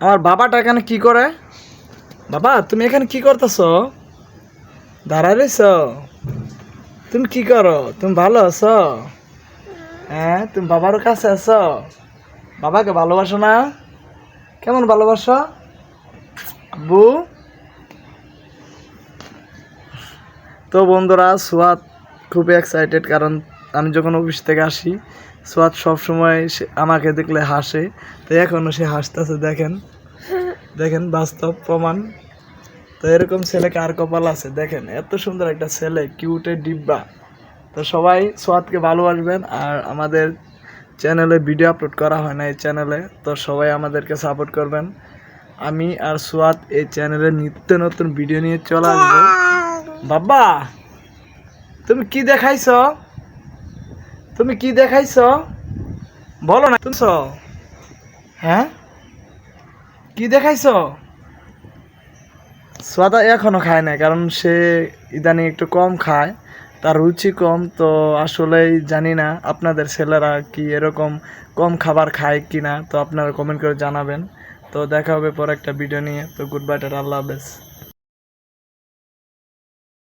আমার বাবাটা এখানে কি করে? বাবা, তুমি এখানে কি করতেছ? দাঁড়ায় রয়েছ তুমি কি করো? তুমি ভালো আছো? হ্যাঁ তুমি বাবার কাছে আছো? বাবাকে ভালোবাসো না? কেমন ভালোবাসো? আব্বু? তো বন্ধুরা, সোয়াদ খুবই এক্সাইটেড কারণ আমি যখন অফিস থেকে আসি সোয়াদ সবসময় সে আমাকে দেখলে হাসে। তো এখনও সে হাসতেছে, দেখেন। দেখেন বাস্তব প্রমাণ। তো এরকম ছেলে কার কপাল আছে? দেখেন, এত সুন্দর একটা ছেলে কিউটে ডিব্বা। তো সবাই সোয়াদকে ভালোবাসবেন আর আমাদের চ্যানেলে ভিডিও আপলোড করা হয় না এই চ্যানেলে তো সবাই আমাদেরকে সাপোর্ট করবেন। আমি আর সোয়াদ এই চ্যানেলে নিত্য নতুন ভিডিও নিয়ে চলে আসব। বাবা, তুমি কি দেখাইছ? তুমি কি দেখাইছ? বলো না তুমি হ্যাঁ? কি দেখাইছ? সোয়াদা এখনও খায় না কারণ সে ইদানিং একটু কম খায়, তার রুচি কম, তো আসলেই জানি না আপনাদের ছেলেরা কি এরকম কম খাবার খায় কি না তো আপনারা কমেন্ট করে জানাবেন। তো দেখা হবে পর একটা ভিডিও নিয়ে, তো গুড বাই আল্লাহ হাফেজ।